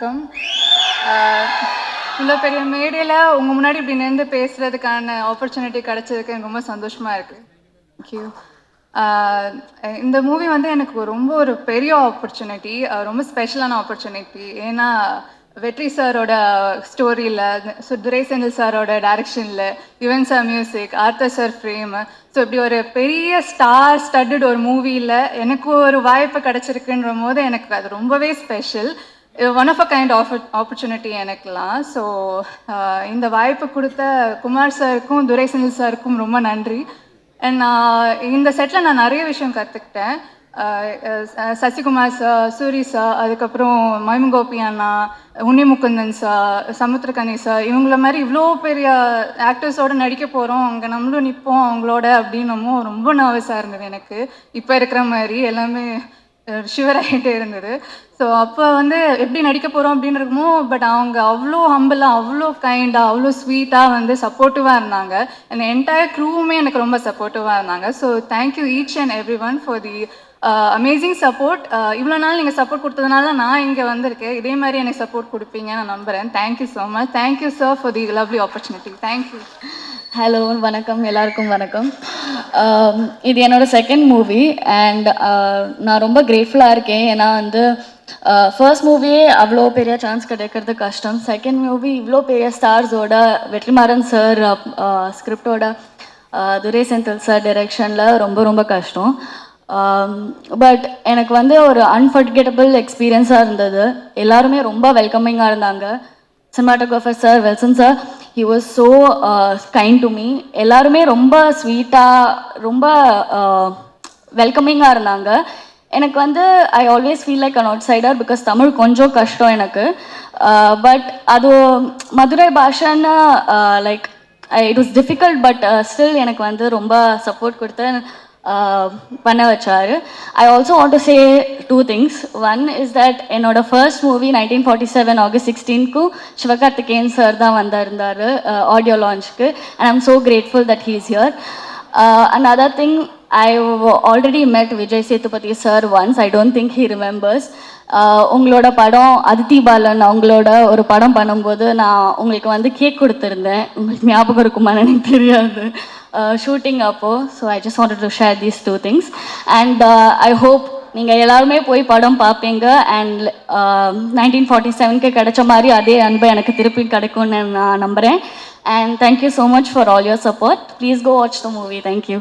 வணக்கம். இவ்வளோ பெரிய மேடையில் உங்கள் முன்னாடி இப்படி நின்று பேசுகிறதுக்கான ஆப்பர்ச்சுனிட்டி கிடைச்சதுக்கு எனக்கு ரொம்ப சந்தோஷமாக இருக்குது தேங்க்யூ இந்த மூவி வந்து எனக்கு ரொம்ப ஒரு பெரிய ஆப்பர்ச்சுனிட்டி ரொம்ப ஸ்பெஷலான ஆப்பர்ச்சுனிட்டி ஏன்னா வெற்றி சாரோட ஸ்டோரியில் துரை செந்தில் சாரோட டைரக்ஷனில் யுவன் சார் மியூசிக் ஆர்த்த சார் ஃப்ரேம் ஸோ இப்படி ஒரு பெரிய ஸ்டார் ஸ்டட்டட் ஒரு மூவியில் எனக்கு ஒரு வாய்ப்பு கிடச்சிருக்குன்ற போது எனக்கு அது ரொம்பவே special one of a kind of opportunity எனக்குலாம். ஸோ இந்த வாய்ப்பு கொடுத்த குமார் சாருக்கும் துரை சாருக்கும் ரொம்ப நன்றி. அண்ட் நான் இந்த செட்டில் நான் நிறைய விஷயம் கற்றுக்கிட்டேன் சசிகுமார் சார் சூரி சார் அதுக்கப்புறம் மைமுகோபி அண்ணா உன்னிமுக்குந்தன் சார் சமுத்திரகனி சார் இவங்கள மாதிரி இவ்வளோ பெரிய ஆக்டர்ஸோடு நடிக்க போகிறோம் அங்கே நம்மளும் நிற்போம் அவங்களோட அப்படின்னமும் ரொம்ப நர்வஸாக இருந்தது எனக்கு. இப்போ இருக்கிற மாதிரி எல்லாமே ஷுவர் ஆகிட்டே இருந்தது. ஸோ அப்போ வந்து எப்படி நடிக்க போகிறோம் அப்படின்னு இருக்குமோ பட் அவங்க அவ்வளோ ஹம்பிளாக அவ்வளோ கைண்டாக அவ்வளோ ஸ்வீட்டாக வந்து சப்போர்ட்டிவாக இருந்தாங்க. அந்த என்டையர் க்ரூவுமே எனக்கு ரொம்ப சப்போர்ட்டிவாக இருந்தாங்க. So thank you each and every one for the amazing support இவ்வளோ நாள் நீங்கள் சப்போர்ட் கொடுத்ததுனால நான் இங்கே வந்திருக்கேன். இதே மாதிரி எனக்கு சப்போர்ட் கொடுப்பீங்க நான் நம்புகிறேன் thank you so much thank you sir for the lovely opportunity thank you hello வணக்கம் எல்லாருக்கும் வணக்கம். Um, இது என்னோட செகண்ட் மூவி அண்ட் நான் ரொம்ப கிரேட்ஃபுல்லாக இருக்கேன். ஏன்னா வந்து ஃபர்ஸ்ட் மூவியே அவ்வளோ பெரிய சான்ஸ் கிடைக்கிறது கஷ்டம். செகண்ட் மூவி இவ்வளோ பெரிய ஸ்டார்ஸோட வெற்றிமாறன் சார் ஸ்கிரிப்டோட uh, uh, Durai Senthil sir டைரெக்ஷனில் ரொம்ப ரொம்ப கஷ்டம். Um, பட் எனக்கு வந்து ஒரு அன்ஃபர்கெட்டபிள் எக்ஸ்பீரியன்ஸாக இருந்தது. எல்லாருமே ரொம்ப வெல்கமிங்காக இருந்தாங்க. Cinematographer sir Welson sir he was so kind to me எல்லாருமே ரொம்ப ஸ்வீட்டாக ரொம்ப uh, வெல்கமிங்காக இருந்தாங்க. எனக்கு வந்து I always feel like an outsider because Tamil கொஞ்சம் கஷ்டம் எனக்கு. Uh, பட் அது Madurai பாஷைன்னு like it was difficult but still எனக்கு வந்து ரொம்ப சப்போர்ட் கொடுத்து பண்ண வச்சாரு I also want to say two things one is that என்னோட first movie nineteen forty seven August சிக்ஸ்டீன்க்கும் Sivakarthikeyan sir தான் வந்திருந்தார் ஆடியோ லான்ச்க்கு and I'm so grateful that he's here and other thing I already met Vijay Sethupathi sir once I don't think he remembers உங்களோட படம் அதித்தி பாலன் அவங்களோட ஒரு படம் பண்ணும்போது நான் உங்களுக்கு வந்து கேக் கொடுத்துருந்தேன். உங்களுக்கு ஞாபகம் இருக்குமான்னு எனக்கு தெரியாது. ஷூட்டிங் அப்போது so I just wanted to share these two things and I hope நீங்கள் எல்லாருமே போய் படம் பார்ப்பீங்க அண்ட் நைன்டீன் ஃபார்ட்டி செவனுக்கு கிடைச்ச மாதிரி அதே அன்பு எனக்கு திருப்பி கிடைக்கும்னு நான் நம்புகிறேன் and thank you so much for all your support please go watch the movie thank you